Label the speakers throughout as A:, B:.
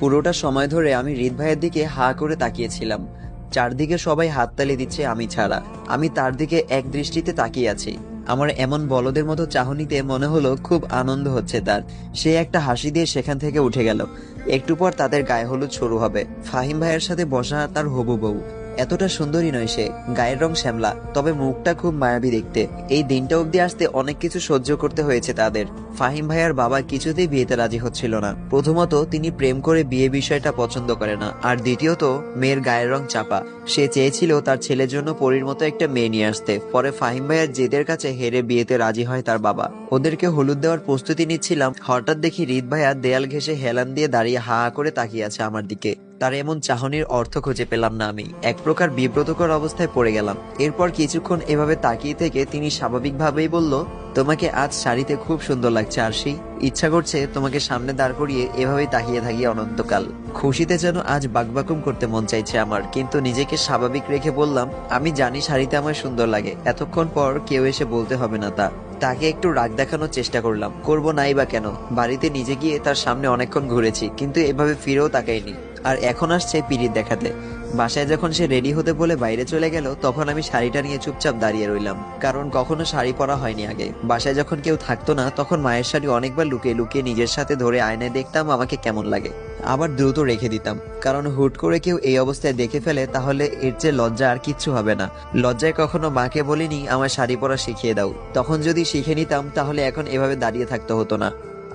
A: পুরোটা সময় ধরে আমি হৃদ ভাইয়ের দিকে হা করে তাকিয়েছিলাম। চারদিকে সবাই হাততালি দিচ্ছে আমি ছাড়া। আমি তার দিকে এক দৃষ্টিতে তাকিয়ে আছি। আমার এমন বলদের মতো চাহনিতে মনে হলো খুব আনন্দ হচ্ছে তার। সে একটা হাসি দিয়ে সেখান থেকে উঠে গেল। একটু পর তাদের গায়ে হলুদ শুরু হবে। ফাহিম ভাইয়ের সাথে বসা তার হবু বউ। এতটা সুন্দরী নয় সে। গায়ের রং শ্যামলা, তবে মুখটা খুব মায়াবী দেখতে। এই দিনটা অবধি আসতে অনেক কিছু সহ্য করতে হয়েছে তাদের। ফাহিম ভাইয়ার বাবা কিছুতেই বিয়েতে রাজি হচ্ছিল না। প্রথমত, তিনি প্রেম করে বিয়ে বিষয়টা পছন্দ করে না। আর দ্বিতীয়ত, মেয়ের গায়ের রং চাপা। সে চেয়েছিল তার ছেলের জন্য পরীর মতো একটা মেয়ে নিয়ে আসতে। পরে ফাহিম ভাইয়ার জেদের কাছে হেরে বিয়েতে রাজি হয় তার বাবা। ওদেরকে হলুদ দেওয়ার প্রস্তুতি নিচ্ছিলাম। হঠাৎ দেখি রিদ ভাইয়া দেয়াল ঘেসে হেলান দিয়ে দাঁড়িয়ে হা করে তাকিয়ে আছে আমার দিকে। তার এমন চাহনির অর্থ খুঁজে পেলাম না আমি। এক প্রকার বিব্রতকর অবস্থায় পড়ে গেলাম। এরপর কিছুক্ষণ এভাবে তাকিয়ে থেকে তিনি স্বাভাবিকভাবেই বলল, তোমাকে আজ শাড়িতে খুব সুন্দর লাগছে, আরশি। ইচ্ছা করছে তোমাকে সামনে দাঁড় করিয়ে এভাবেই তাকিয়ে থাকি অনন্তকাল। খুশিতে যেন আজ বাকবাকুম করতে মন চাইছে আমার। কিন্তু নিজেকে স্বাভাবিক রেখে বললাম, আমি জানি শাড়িতে আমার সুন্দর লাগে। এতক্ষণ পর কেউ এসে বলতে হবে না তা। তাকে একটু রাগ দেখানোর চেষ্টা করলাম। করব নাই বা কেন? বাড়িতে নিজে গিয়ে তার সামনে অনেকক্ষণ ঘুরেছি, কিন্তু এভাবে ফিরেও তাকাইনি। আর এখন আসছে পিরিত দেখাতে। বাসায় যখন সে রেডি হতে বলে বাইরে চলে গেল, তখন আমি শাড়িটা নিয়ে চুপচাপ দাঁড়িয়ে রইলাম। কারণ কখনো শাড়ি পরা হয়নি আগে। বাসায় যখন কেউ থাকতো না, তখন মায়ের শাড়ি অনেকবার লুকিয়ে লুকিয়ে নিজের সাথে ধরে আয়নায় দেখতাম আমাকে কেমন লাগে। আবার দ্রুত রেখে দিতাম। কারণ হুট করে কেউ এই অবস্থায় দেখে ফেলে, তাহলে এর চেয়ে লজ্জা আর কিচ্ছু হবে না। লজ্জায় কখনো মাকে বলিনি আমার শাড়ি পরা শিখিয়ে দাও। তখন যদি শিখে নিতাম, তাহলে এখন এভাবে দাঁড়িয়ে থাকতে হতো না।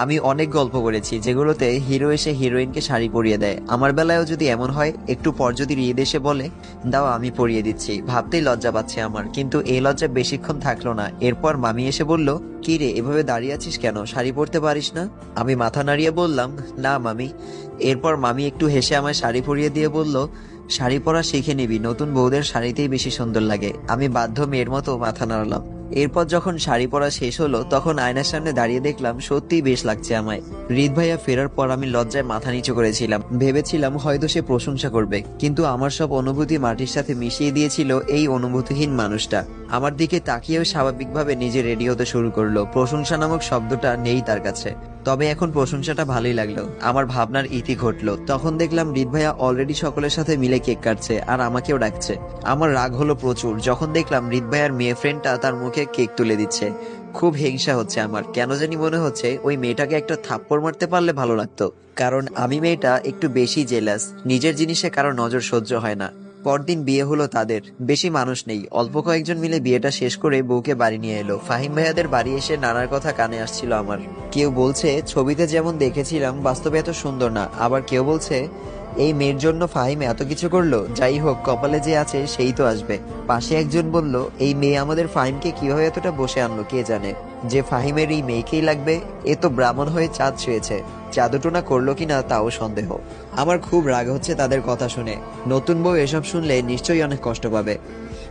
A: আমি অনেক গল্প করেছি যেগুলোতে হিরো এসে হিরোইনকে শাড়ি পরিয়ে দেয়। আমার বেলায়ও যদি এমন হয়, একটু পর যদি রিদ এসে বলে, দাও, আমি পরিয়ে দিচ্ছি। ভাবতেই লজ্জা পাচ্ছে আমার। কিন্তু এই লজ্জা বেশিক্ষণ থাকল না। এরপর মামি এসে বলল, কি রে, এভাবে দাঁড়িয়ে আছিস কেন? শাড়ি পরতে পারিস না? আমি মাথা নাড়িয়ে বললাম, না, মামি। এরপর মামি একটু হেসে আমায় শাড়ি পরিয়ে দিয়ে বলল, শাড়ি পরা শিখে নিবি। নতুন বউদের শাড়িতেই বেশি সুন্দর লাগে। আমি বাধ্য মেয়ের মতো মাথা নাড়লাম। এরপর যখন শাড়ি পরা শেষ হলো, তখন আয়নার সামনে দাঁড়িয়ে দেখলাম, সত্যিই বেশ লাগছে আমায়। রিদ ভাইয়া ফেরার পর আমি লজ্জায় মাথা নিচু করেছিলাম। ভেবেছিলাম হয়তো সে প্রশংসা করবে, কিন্তু আমার সব অনুভূতি মাটির সাথে মিশিয়ে দিয়েছিল এই অনুভূতিহীন মানুষটা। আমার দিকে তাকিয়েও স্বাভাবিকভাবে নিজে রেডি হতে শুরু করল। প্রশংসা নামক শব্দটা নেই তার কাছে। তবে এখন প্রশংসাটা ভালোই লাগল। আমার ভাবনার ইতি ঘটলো। তখন দেখলাম রিদ ভাইয়া অলরেডি সকলের সাথে মিলে কেক কাটছে আর আমাকেও ডাকছে। আমার রাগ হলো প্রচুর। যখন দেখলাম রিদ ভাইয়ার মেয়ে ফ্রেন্ডটা তার মুখে কেক তুলে দিচ্ছে। খুব হিংসা হচ্ছে আমার। কেন জানি মনে হচ্ছে ওই মেয়েটাকে একটা থাপ্পড় মারতে পারলে ভালো লাগতো। কারণ আমি মেয়েটা একটু বেশি জেলাস নিজের জিনিসে কারও নজর সহ্য হয় না। পরদিন বিয়ে হলো তাদের। বেশি মানুষ নেই। অল্প কয়েকজন মিলে বিয়েটা শেষ করে বউকে বাড়ি নিয়ে এলো। ফাহিম ভাইয়াদের বাড়ি এসে নানার কথা কানে আসছিল আমার। কেউ বলছে, ছবিতে যেমন দেখেছিলাম, বাস্তবে এত সুন্দর না। আবার কেউ বলছে এই মেয়ের জন্য ফাহিম এত কিছু করল? যাই হোক, কপালে যে আছে সেই তো আসবে। পাশে একজন বলল, এই মেয়ে আমাদের ফাহিমকে কীভাবে এতটা বসে আনলো কে জানে? যে ফাহিমের এই মেয়েকেই লাগবে, এ তো ব্রাহ্মণ হয়ে চাঁদ ছুঁয়েছে। জাদুটোনা করল কিনা তাও সন্দেহ। আমার খুব রাগ হচ্ছে তাদের কথা শুনে। নতুন বউ এসব শুনলে নিশ্চয়ই অনেক কষ্ট পাবে।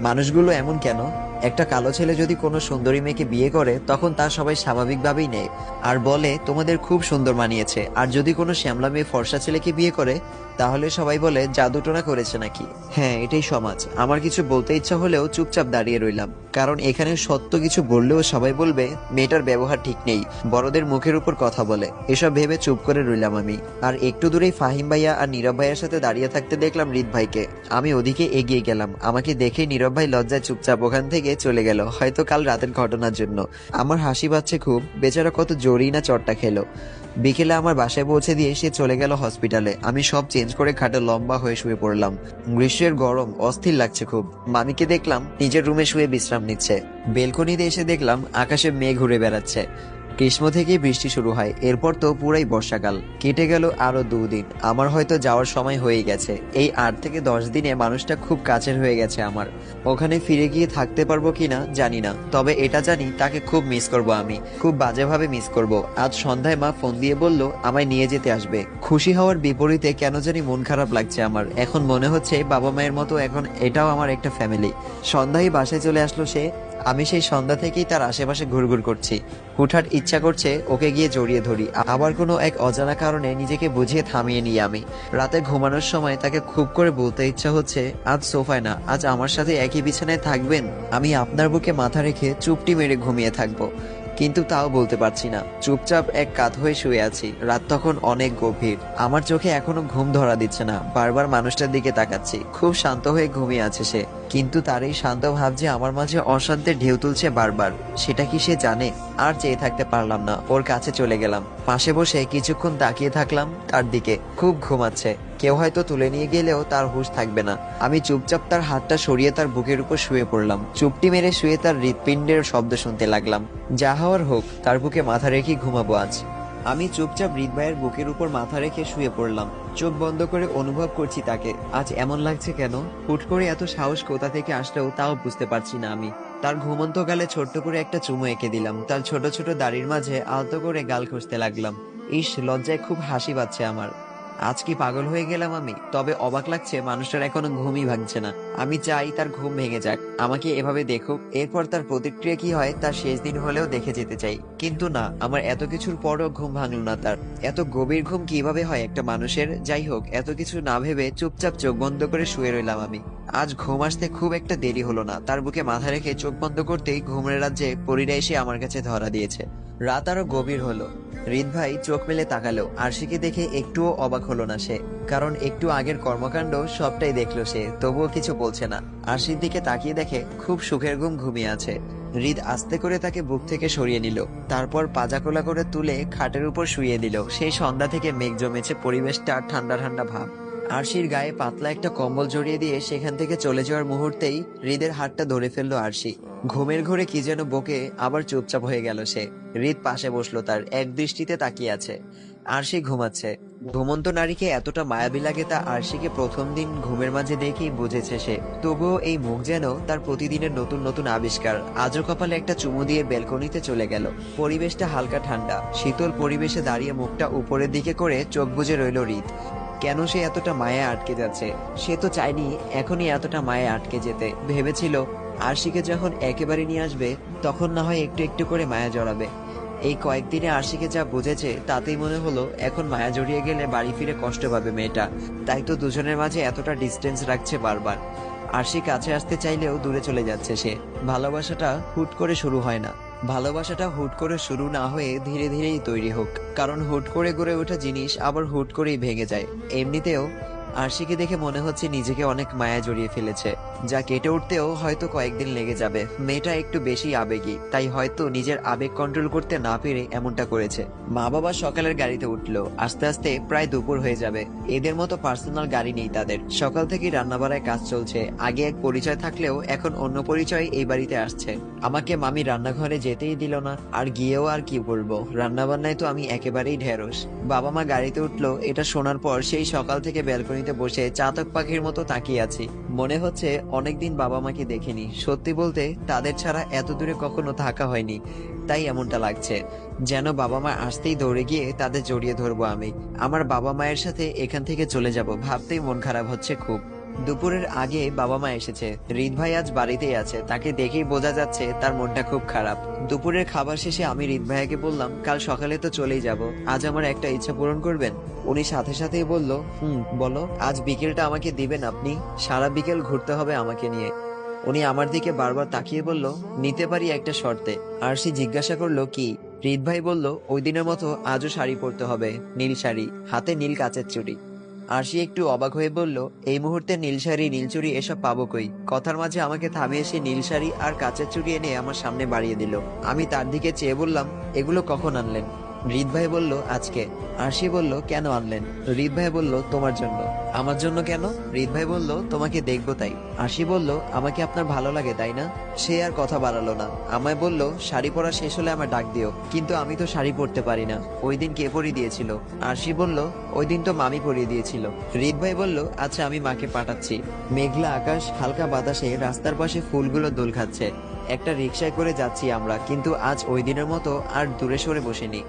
A: মানুষগুলো এমন কেন? একটা কালো ছেলে যদি কোনো সুন্দরী মেয়েকে বিয়ে করে, তখন তা সবাই স্বাভাবিকভাবেই নেয়। আর বলে, তোমাদের খুব সুন্দর মানিয়েছে। আর যদি কোনো শ্যামলা মেয়ে ফর্সা ছেলেকে বিয়ে করে, তাহলে সবাই বলে, জাদুটোনা করেছে নাকি? হ্যাঁ এটাই সমাজ। আমার কিছু বলতে ইচ্ছা হলেও চুপচাপ দাঁড়িয়ে রইলাম। কারণ এখানে সত্য কিছু বললেও সবাই বলবে, মেয়েটার ব্যবহার ঠিক নেই, বড়দের মুখের উপর কথা বলে। এসব ভেবে চুপ করে রইলাম আমি। আর একটু দূরেই ফাহিম ভাইয়া আর নীরব ভাইয়ের সাথে দাঁড়িয়ে থাকতে দেখলাম রিদ ভাইকে। আমি ওদিকে এগিয়ে গেলাম। আমাকে দেখে নীরব ভাই লজ্জায় চুপচাপ ওখান থেকে চলে গেল, হয়তো কাল রাতের ঘটনার জন্য। আমার হাসি পাচ্ছে খুব, বেচারা কত জোরেই না চটটা খেলো। বিকেলে আমার বাসায় পৌঁছে দিয়ে সে চলে গেল হসপিটালে। আমি সব চেঞ্জ করে খাটে লম্বা হয়ে শুয়ে পড়লাম। গ্রীষ্মের গরম, অস্থির লাগছে খুব। মামিকে দেখলাম, নিজের রুমে শুয়ে বিশ্রাম নিচ্ছে। বেলকনিতে এসে দেখলাম আকাশে মেঘ ঘুরে বেড়াচ্ছে। গ্রীষ্ম থেকেই বৃষ্টি শুরু হয়, এরপর তো পুরাই বর্ষাকাল। কেটে গেল আরও দুদিন। আমার হয়তো যাওয়ার সময় হয়ে গেছে। এই আট থেকে দশ দিনে মানুষটা খুব কাছের হয়ে গেছে আমার। ওখানে ফিরে গিয়ে থাকতে পারব কিনা জানি না। তবে এটা জানি, তাকে খুব মিস করব আমি। খুব বাজেভাবে মিস করব। আজ সন্ধ্যায় মা ফোন দিয়ে বলল, আমায় নিয়ে যেতে আসবে। খুশি হওয়ার বিপরীতে কেন জানি মন খারাপ লাগছে আমার। এখন মনে হচ্ছে বাবা মায়ের মতো এখন এটাও আমার একটা ফ্যামিলি সন্ধ্যায় বাসায় চলে আসলো সে আমি সেই সন্ধ্যা থেকেই তার আশেপাশে ঘুরঘুর করছি। হুঠার ইচ্ছা করছে ওকে গিয়ে জড়িয়ে ধরি। আবার কোনো এক অজানা কারণে নিজেকে বুঝিয়ে থামিয়ে নিই আমি। রাতে ঘুমানোর সময় তাকে খুব করে বলতে ইচ্ছা হচ্ছে, আজ সোফায় না, আজ আমার সাথে একই বিছানায় থাকবেন? আমি আপনার বুকে মাথা রেখে চুপটি মেরে ঘুমিয়ে থাকব। কিন্তু তাও বলতে পারছি না। চুপচাপ এক কাত হয়ে শুয়ে আছি। রাত তখন অনেক গভীর। আমার চোখে এখনও ঘুম ধরা দিচ্ছে না। বারবার মানুষটার দিকে তাকাচ্ছি। খুব শান্ত হয়ে ঘুমিয়ে আছে সে। কিন্তু তার এই শান্ত ভাব যে আমার মাঝে অশান্তের ঢেউ তুলছে বারবার, সেটা কি সে জানে? আর চেয়ে থাকতে পারলাম না। ওর কাছে চলে গেলাম। পাশে বসে কিছুক্ষণ তাকিয়ে থাকলাম তার দিকে। খুব ঘুমাচ্ছে। কেউ হয়তো তুলে নিয়ে গেলেও তার হুঁশ থাকবে না। আমি চুপচাপ তার হাতটা সরিয়ে তার বুকের উপর শুয়ে পড়লাম। চুপটি মেরে শুয়ে তার হৃৎপিণ্ডের শব্দ শুনতে লাগলাম। যা হওয়ার হোক, তার বুকে মাথা রেখে ঘুমাবো আজ। আমি চুপচাপ হৃদভাইয়ের বুকের উপর মাথা রেখে শুয়ে পড়লাম। চোখ বন্ধ করে অনুভব করছি তাকে। আজ এমন লাগছে কেন? হুট করে এত সাহস কোথা থেকে আসলেও তাও বুঝতে পারছি না আমি। তার ঘুমন্ত গালে ছোট্ট করে একটা চুমু এঁকে দিলাম। তার ছোট ছোট দাড়ির মাঝে আলতো করে গাল খুঁজতে লাগলাম। ইস লজ্জায় খুব হাসি পাচ্ছে আমার। আজ কি পাগল হয়ে গেলাম আমি? তবে অবাক লাগছে, মানুষটার এখনও ঘুমই ভাঙছে না। আমি চাই তার ঘুম ভেঙে যাক। আমাকে এভাবে দেখুক, এরপর তার প্রতিক্রিয়া কি হয়, তার শেষ দিন হলেও দেখে যেতে চাই। কিন্তু না, আমার এত কিছুর পরও ঘুম ভাঙল না তার। এত গভীর ঘুম কীভাবে হয় একটা মানুষের? যাই হোক, এত কিছু না ভেবে চুপচাপ চোখ বন্ধ করে শুয়ে রইলাম আমি। আজ ঘুম আসতে খুব একটা দেরি হলো না। তার বুকে মাথা রেখে চোখ বন্ধ করতেই ঘুমের রাজ্যে পরীরা এসে আমার কাছে ধরা দিয়েছে। রাত আরও গভীর হলো। রিদ ভাই চোখ মেলে তাকালো, আরশিকে দেখে একটুও অবাক হলো না সে, কারণ একটু আগের কর্মকাণ্ড সবটাই দেখল সে, তবুও কিছু বলছে না। আরশির দিকে তাকিয়ে দেখে খুব সুখের ঘুম ঘুমিয়ে আছে। হৃদ আস্তে করে তাকে বুক থেকে সরিয়ে নিল, তারপর পাজাকোলা করে তুলে খাটের উপর শুইয়ে দিল। সেই সন্ধ্যা থেকে মেঘ জমেছে, পরিবেশটা ঠান্ডা ঠান্ডা ভাব। আরশির গায়ে পাতলা একটা কম্বল জড়িয়ে দিয়ে সেখান থেকে চলে যাওয়ার মুহূর্তেই হৃদের হাতটা ধরে ফেলল আরশি। ঘুমের ঘরে কি যেন বকে আবার চুপচাপ হয়ে গেল সে। হৃদ পাশে বসল, তার এক দৃষ্টিতে তাকিয়ে আছে। আরশি ঘুমাচ্ছে। ঘুমন্ত নারীকে এতটা মায়াবী লাগে তা আরশিকে প্রথম দিন ঘুমের মাঝে দেখেই বুঝেছে সে। তবুও এই মুখ যেন তার প্রতিদিনের নতুন নতুন আবিষ্কার। আজও কপালে একটা চুমু দিয়ে বেলকনিতে চলে গেল। পরিবেশটা হালকা ঠান্ডা। শীতল পরিবেশে দাঁড়িয়ে মুখটা উপরের দিকে করে চোখ বুজে রইল হৃদ। কেন সে এতটা মায়া আটকে যাচ্ছে? সে তো চায়নি এখনই এতটা মায়া আটকে যেতে। ভেবেছিল আরশিকে যখন একেবারে নিয়ে আসবে, তখন না হয় একটু একটু করে মায়া জড়াবে। এই কয়েকদিনে আরশিকে যা বুঝেছে, তাতেই মনে হলো এখন মায়া জড়িয়ে গেলে বাড়ি ফিরে কষ্ট পাবে মেয়েটা। তাই তো দুজনের মাঝে এতটা ডিস্টেন্স রাখছে বারবার। আরশি কাছে আসতে চাইলেও দূরে চলে যাচ্ছে সে। ভালোবাসাটা হুট করে শুরু হয় না। ভালোবাসাটা হুট করে শুরু না হয়ে ধীরে ধীরেই তৈরি হোক। কারণ হুট করে গড়ে ওঠা জিনিস আবার হুট করেই ভেঙে যায়। এমনিতেও আরশিকে দেখে মনে হচ্ছে নিজেকে অনেক মায়া জড়িয়ে ফেলেছে। যা কেটে উঠতেও হয়তো কয়েকদিন লেগে যাবে। মেয়েটা একটু বেশি আবেগী, তাই হয়তো নিজের আবেগ কন্ট্রোল করতে না পেরে এমনটা করেছে। মা বাবা সকালের গাড়িতে উঠল। আস্তে আস্তে প্রায় দুপুর হয়ে যাবে। এদের মতো পার্সোনাল গাড়ি নেই তাদের। সকাল থেকেই রান্নাবাড়ায় কাজ চলছে। আগে এক পরিচয় থাকলেও এখন অন্য পরিচয় এই বাড়িতে আসছে। আমাকে মামি রান্নাঘরে যেতেই দিল না। আর গিয়েও আর কি বলব? রান্নাবান্নায় তো আমি একেবারেই ঢেঁড়স। বাবা মা গাড়িতে উঠল। এটা শোনার পর সেই সকাল থেকে ব্যালকনিতে বসে চাতক পাখির মতো তাকিয়ে আছি। মনে হচ্ছে অনেকদিন বাবা মাকে দেখিনি। সত্যি বলতে তাদের ছাড়া এত দূরে কখনো থাকা হয়নি। তাই এমনটা লাগছে। যেন বাবা মা আসতেই দৌড়ে গিয়ে তাদের জড়িয়ে ধরবো আমি। আমার বাবা মায়ের সাথে এখান থেকে চলে যাব। ভাবতেই মন খারাপ হচ্ছে খুব। দুপুরের আগে বাবা মা এসেছে। রিদ ভাই আজ বাড়িতেই আছে। তাকে দেখেই বোঝা যাচ্ছে তার মনটা খুব খারাপ। দুপুরের খাবার শেষে আমি রিদ ভাইয়াকে বললাম, কাল সকালে তো চলেই যাব। আজ আমার একটা ইচ্ছা পূরণ করবেন? উনি সাথে সাথেই বলল, হুম, বলো। আজ বিকেলটা আমাকে দিবেন আপনি। সারা বিকেল ঘুরতে হবে আমাকে নিয়ে। উনি আমার দিকে বারবার তাকিয়ে বলল, নিতে পারি একটা শর্তে। আর সে জিজ্ঞাসা করল, কি? রিদ ভাই বলল, ওই দিনের মতো আজও শাড়ি পরতে হবে, নীল শাড়ি। হাতে নীল কাচের চুড়ি। আরশি একটু অবাক হয়ে বলল, এই মুহূর্তে নীলশাড়ি নীলচুরি নীল এসব পাবো কই? কথার মাঝে আমাকে থামিয়ে সে নীলশাড়ি আর কাঁচের চুড়ি এনে আমার সামনে বাড়িয়ে দিল। আমি তার দিকে চেয়ে বললাম, এগুলো কখন আনলেন? রিদ ভাই বলল, আজকে। আরশি বলল, কেন আনলেন? রিদ ভাই বলল, তোমার জন্য। আমার জন্য কেন? রিদ ভাই বলল, তোমাকে দেখব তাই। আরশি বলল, আমাকে আপনার ভালো লাগে, তাই না? সে আর কথা বাড়ালো না। আমায় বলল, শাড়ি পরা শেষ হলে আমার ডাক দিও, কিন্তু আমি তো শাড়ি পরতে পারি না। ওই দিন কে পরিয়ে দিয়েছিল? আরশি বলল, ওই দিন তো মামি পরিয়ে দিয়েছিল। রিদ ভাই বলল আচ্ছা আমি মাকে পাঠাচ্ছি। মেঘলা আকাশ, হালকা বাতাসে রাস্তার পাশে ফুলগুলো দোল খাচ্ছে। একটা রিক্সায় করে যাচ্ছি আমরা, কিন্তু আজ ওই দিনের মতো আর দূরে সরে বসেনি।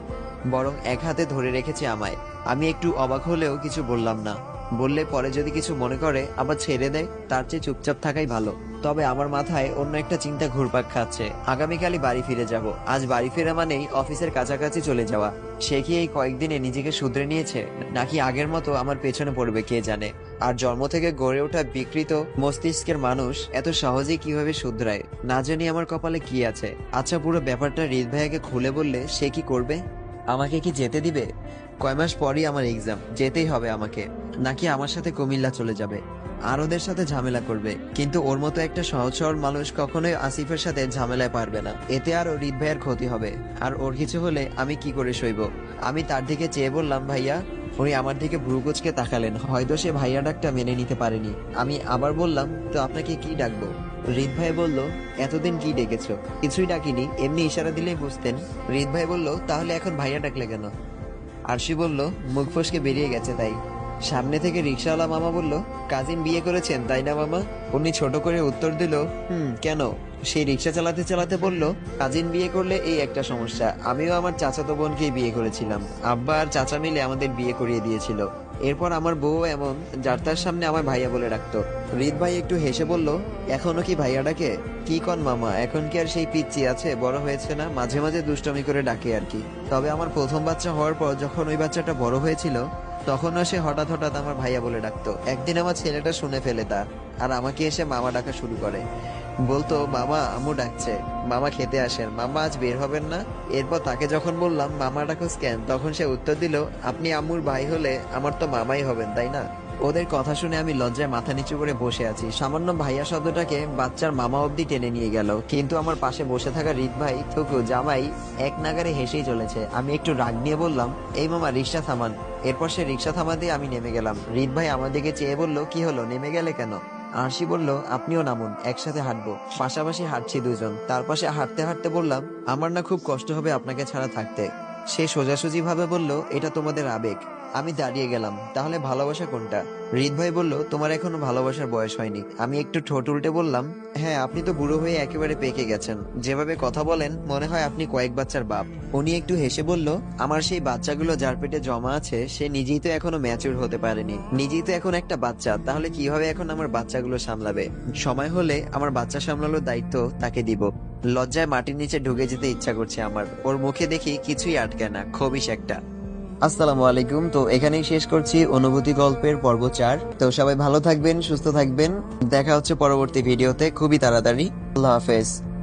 A: বরং এক হাতে ধরে রেখেছে আমায়। আমি একটু অবাক হলেও কিছু বললাম না। বললে পরে যদি কিছু মনে করে, আবার ছেড়ে দেয়, তার চেয়ে চুপচাপ থাকাই ভালো। তবে আমার মাথায় অন্য একটা চিন্তা ঘুরপাক খাচ্ছে। আগামীকালই বাড়ি ফিরে যাব। আজ বাড়ি ফেরা মানেই অফিসের কাছাকাছি চলে যাওয়া। সে কি এই কয়েকদিনে নিজেকে শুধরে নিয়েছে? নাকি আগের মতো আমার পেছনে পড়বে কে জানে? আর জন্ম থেকে গড়ে ওঠা বিকৃত মস্তিষ্কের মানুষ এত সহজেই কীভাবে শুধরায়? না জানি আমার কপালে কি আছে। আচ্ছা পুরো ব্যাপারটা হৃদ ভাইয়াকে খুলে বললে সে কি করবে? আমাকে কি যেতে দিবে? কয় মাস পরই আমার এক্সাম যেতেই হবে আমাকে। নাকি আমার সাথে কুমিল্লা চলে যাবে। আর ওদের সাথে ঝামেলা করবে। কিন্তু ওর মতো একটা সহজ সরল মানুষ কখনোই আসিফের সাথে ঝামেলায় পারবে না। এতে আরও হৃদ ভাইয়ের ক্ষতি হবে। আর ওর কিছু হলে আমি কি করে সইব? আমি তার দিকে চেয়ে বললাম, ভাইয়া, উনি আমার দিকে ভ্রুকুচকে তাকালেন। হয়তো সে ভাইয়া ডাকটা মেনে নিতে পারেনি। আমি আবার বললাম, তো আপনাকে কি ডাকবো? হৃদ ভাই বলল, এতদিন কি ডেকেছ? কিছুই ডাকিনি। এমনি ইশারা দিলেই বুঝতেন হৃদ ভাই বলল, তাহলে এখন ভাইয়া ডাকলে কেন? আরশি বলল, মুখ ফসকে বেরিয়ে গেছে তাই। সামনে থেকে রিক্সাওয়ালা মামা বলল, কাজিন বিয়ে করেছেন, তাই না মামা? উনি ছোট করে উত্তর দিল, হুম, কেন? সেই রিক্সা চালাতে চালাতে বলল, কাজিন বিয়ে করলে এই একটা সমস্যা। আমিও আমার চাচাতো বোনকেই বিয়ে করেছিলাম। আব্বা আর চাচা মিলে আমাদের বিয়ে করিয়ে দিয়েছিল। এরপর আমার বউ এমন, যার তার সামনে আমার ভাইয়া বলে রাখতো হৃদ ভাই একটু হেসে বলল, এখনও কি ভাইয়া ডাকে? কি কন মামা, এখন কি আর সেই পিচ্ছি আছে? বড় হয়েছে না? মাঝে মাঝে দুষ্টমি করে ডাকে আর কি। তবে আমার প্রথম বাচ্চা হওয়ার পর যখন ওই বাচ্চাটা বড় হয়েছিল তখনও সে হঠাৎ হঠাৎ আমার ভাইয়া বলে ডাকতো। একদিন আমার ছেলেটা শুনে ফেলে তা আর আমাকে এসে মামা ডাকা শুরু করে। বলতো, মামা, আম্মু ডাকছে। মামা খেতে আসেন। মামা আজ বের হবেন না? এরপর তাকে যখন বললাম মামা ডাকো স্ক্যান, তখন সে উত্তর দিল, আপনি আম্মুর ভাই হলে আমার তো মামাই হবেন, তাই না? ওদের কথা শুনে আমি লজ্জায় মাথা নিচু করে বসে আছি। সামান্য ভাইয়া শব্দটাকে বাচ্চার মামা অবধি টেনে নিয়ে গেল। কিন্তু আমার পাশে বসে থাকা রিত ভাই থুকু জামাই এক নাগারে হেসেই চলেছে। আমি একটু রাগ নিয়ে বললাম, এই মামা, রিক্সা থামান। এরপর সে রিক্সা থামাতে আমি নেমে গেলাম। রিত ভাই আমার দিকে চেয়ে বলল, কি হলো? নেমে গেলে কেন? আরশি বলল, আপনিও নামুন, একসাথে হাঁটবো। পাশাপাশি হাঁটছি দুজন। তার পাশে হাঁটতে হাঁটতে বললাম, আমার না খুব কষ্ট হবে আপনাকে ছাড়া থাকতে। সে সোজাসুজি ভাবে বলল, এটা তোমাদের আবেগ। আমি দাঁড়িয়ে গেলাম। তাহলে ভালোবাসা কোনটা? হৃদ ভাই বলল, তোমার এখনও ভালোবাসার বয়স হয়নি। আমি একটু ঠোঁট উল্টে বললাম হ্যাঁ আপনি তো বুড়ো হয়ে একেবারে পেকে গেছেন। যেভাবে কথা বলেন, মনে হয় আপনি কয়েক বাচ্চার বাপ। উনি একটু হেসে বলল, আমার সেই বাচ্চাগুলো যার পেটে জমা আছে, সে নিজেই তো এখনও ম্যাচিউর হতে পারেনি। নিজেই তো এখন একটা বাচ্চা, তাহলে কীভাবে এখন আমার বাচ্চাগুলো সামলাবে? সময় হলে আমার বাচ্চা সামলানোর দায়িত্ব তাকে দিব। লজ্জায় মাটির নিচে ঢুকে যেতে ইচ্ছা করছে আমার। ওর মুখে দেখি কিছুই আটকে না খবিস একটা। আসসালামু আলাইকুম। তো এখানেই শেষ করছি অনুভূতি গল্পের পর্ব চার। তো সবাই ভালো থাকবেন, সুস্থ থাকবেন। দেখা হচ্ছে পরবর্তী ভিডিওতে। খুবই তাড়াতাড়ি। আল্লাহ হাফেজ।